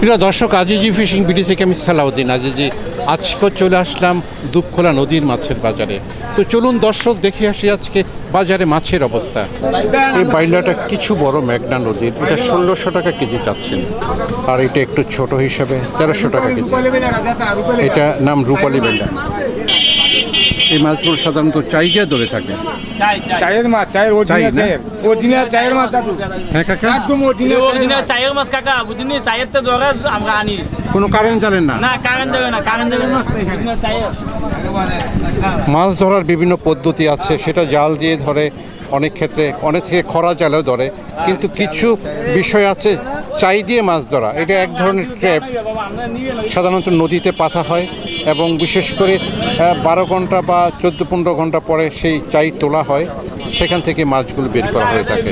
প্রিয় দর্শক, Azizi fishing BD থেকে আমি সালাউদ্দিন আজিজি। আজকে চলে আসলাম দুপখোলা নদীর মাছের বাজারে। তো চলুন দর্শক, দেখে আসি আজকে বাজারে মাছের অবস্থা। এই বাইলাটা কিছু বড় মেঘনা নদীর, এটা ষোলোশো টাকা কেজি চাচ্ছেন। আর এটা একটু ছোট হিসাবে তেরোশো টাকা কেজি। এটা নাম রূপালী বেলা এই মাছগুলো সাধারণত চাইজা ধরে থাকে। চায়ের মাছ চায়ের অরিজিনাল চায়ের অরিজিনাল চায়ের মাছ দাদু। হ্যাঁ কাকা। একদম অরিজিনাল অরিজিনাল চায়ের মাছ কাকা। বুঝিনি? চায়ের তো ধরে আমরা আনি। কোনো কারেন্ট জানেন না? না কারেন্ট দেবে না কারেন্ট দেবে না। মাছ ধরার বিভিন্ন পদ্ধতি আছে সেটা জাল দিয়ে ধরে অনেক ক্ষেত্রে অনেক থেকে খরা জালেও ধরে। কিন্তু কিছু বিষয় আছে চাই দিয়ে মাছ ধরা। এটা এক ধরনের ট্র্যাপ। সাধারণত নদীতে পাতা হয়। এবং বিশেষ করে বারো ঘণ্টা বা চোদ্দ পনেরো ঘণ্টা পরে সেই চাই তোলা হয়, সেখান থেকে মাছগুলো বের করা হয়ে থাকে।